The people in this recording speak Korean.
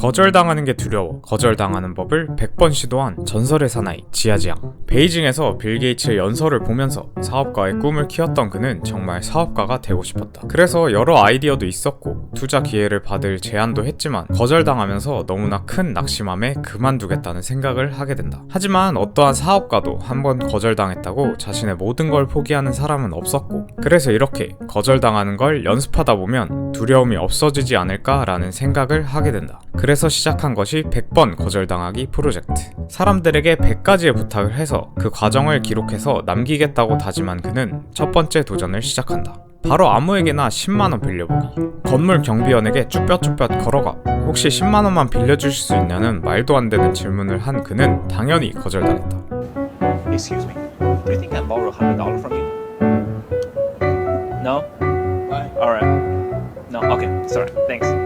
거절당하는 게 두려워. 거절당하는 법을 100번 시도한 전설의 사나이 지아지앙. 베이징에서 빌 게이츠의 연설을 보면서 사업가의 꿈을 키웠던 그는 정말 사업가가 되고 싶었다. 그래서 여러 아이디어도 있었고 투자 기회를 받을 제안도 했지만 거절당하면서 너무나 큰 낙심함에 그만두겠다는 생각을 하게 된다. 하지만 어떠한 사업가도 한번 거절당했다고 자신의 모든 걸 포기하는 사람은 없었고 그래서 이렇게 거절당하는 걸 연습하다 보면 두려움이 없어지지 않을까라는 생각을 하게 된다. 그래서 시작한 것이 100번 거절당하기 프로젝트. 사람들에게 100가지의 부탁을 해서 그 과정을 기록해서 남기겠다고 다짐한 그는 첫 번째 도전을 시작한다. 바로 아무에게나 10만원 빌려보기. 건물 경비원에게 쭈뼛쭈뼛 걸어가. 혹시 10만원만 빌려주실 수 있냐는 말도 안 되는 질문을 한 그는 당연히 거절당했다. Excuse me. Do you think I borrow hundred dollar from you? No. Why? All right. No. Okay. Sorry. Thanks.